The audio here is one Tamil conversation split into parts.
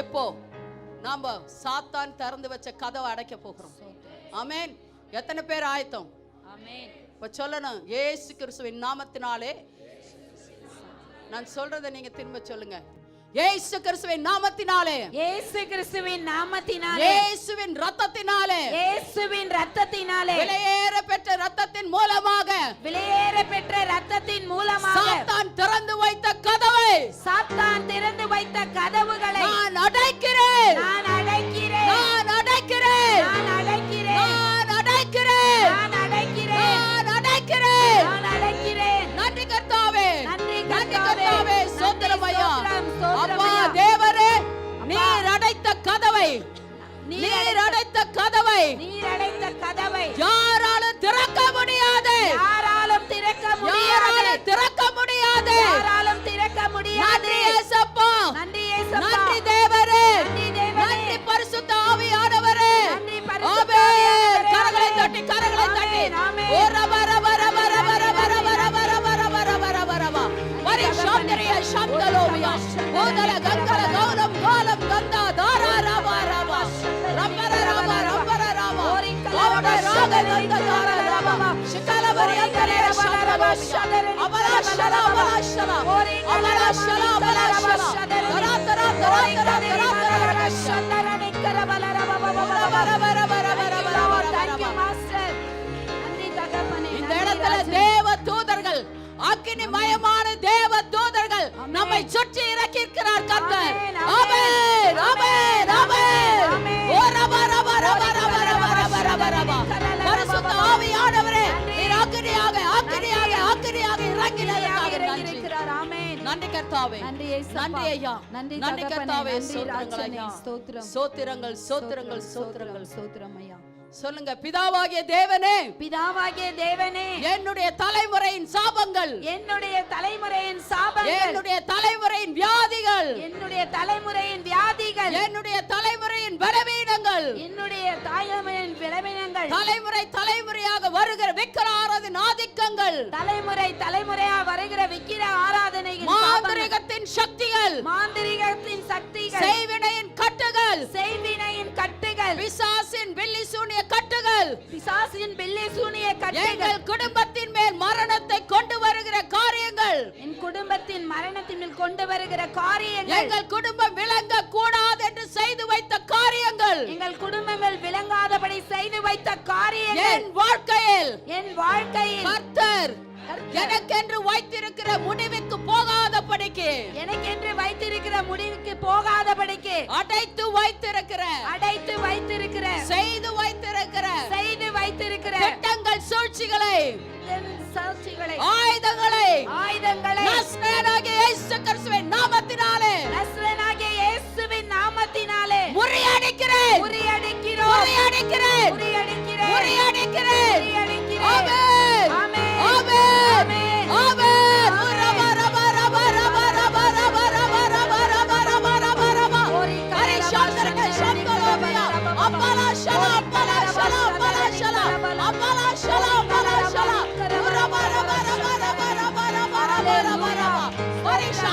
எப்போ? நாம சாத்தான் திறந்து வச்ச கதவை அடைக்க போகிறோம். ஆமென் எத்தனை பேர் ஆயத்தம்? இப்ப சொல்லணும் ஏசு கிறிஸ்துவின் நாமத்தினாலே நான் சொல்றதை நீங்க திரும்ப சொல்லுங்க. ஏசு கிறிஸ்துவின் நாமத்தினாலே. இயேசு கிறிஸ்துவின் நாமத்தினாலே. இயேசுவின் ரத்தத்தினாலே இயேசுவின் ரத்தத்தினாலே விலையேற பெற்ற ரத்தத்தின் மூலமாக. விலையேற பெற்ற ரத்தத்தின் மூலமாக. சாத்தான் திறந்து வைத்த கதவை. சாத்தான் திறந்து வைத்த கதவுகளை ஐயா அப்பா. தேவரே. நீர் அடைத்த கதவை. நீர் அடைத்த கதவை. நீர் அடைத்த கதவை. யாராலும் திறக்க முடியாது. யாராலும் திறக்க முடியாது. யாராலும் திறக்க முடியாது. யாராலும் திறக்க முடியாது. நன்றி ஏசப்பா. நன்றி இயேசப்பா நன்றி தேவரே. நன்றி தேவனே நன்றி பரிசுத்த ஆவியானவரே. நன்றி பரிசுத்த ஆவியானவரே. கரங்களை தட்டி கரங்களை தட்டி. ஆமென், ஆமென். அக்கினி மயமான தேவ தூதர்கள் நம்மை சுற்றி இறக்கி இருக்கிறார் நன்றி கர்த்தாவே நன்றி. நன்றி ஐயா நன்றி. கர்த்தாவே சோத்திரங்கள். ஐயா ஸ்தோத்திரம். சோத்திரங்கள் சோத்திரங்கள் சோத்திரங்கள் சோத்திரம் ஐயா சொல்லுங்க பிதாவாகிய தேவனே பிதாவாகிய தேவனே என்னுடைய தலைமுறையின் சாபங்கள் என்னுடைய தலைமுறையின் சாபங்கள் என்னுடைய தலைமுறையின் என்னுடைய தலைமுறையின் வியாதிகள் என்னுடைய தலைமுறையின் பலவீனங்கள் என்னுடைய தாயமையின் விளம்பினங்கள் தலைமுறை தலைமுறையாக வருகிற விக்கிர ஆராதன் ஆதிக்கங்கள் தலைமுறை தலைமுறையா வருகிற விக்கிர சாபங்கள், மாந்திரிகத்தின் சக்திகள் மாந்திரிகத்தின் சக்திகள் செய்வினையின் கட்டுகள் செய்வினையின் கட்டுகள் பிசாசின் வில்லி சூனிய கட்டுகள். பிசாசின் பில்லி சூனிய கட்டுகள். எங்கள் குடும்பத்தின் காரியங்கள் என் குடும்பத்தின் மரணத்தின் கொண்டு வருகிற காரியங்கள். எங்கள் குடும்பம் விளங்க கூடாது என்று செய்து வைத்த காரியங்கள். எங்கள் குடும்பங்கள் விளங்காதபடி செய்து வைத்த காரியங்கள். என் வாழ்க்கையில் என் வாழ்க்கையில் கர்த்தர் எனக்கென்று வைத்திருக்கிற முடிவுக்கு போகாதபடிக்கு. எனக்கென்று வைத்திருக்கிற முடிவுக்கு போகாதபடிக்கு. அடைத்து வைத்திருக்கிற. அடைத்து வைத்திருக்கிற. செய்து வைத்திருக்கிற. செய்து வைத்திருக்கிற. திட்டங்கள் சூழ்ச்சிகளை. என் சாட்சிகளை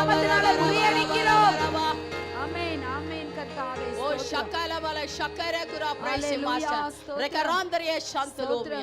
நாமத்தினால முறியடிக்கிறோம் சக்கர குரா பிரைஸ் மாஸ்டர். ரெகராந்தரிய சாந்தலோமியா.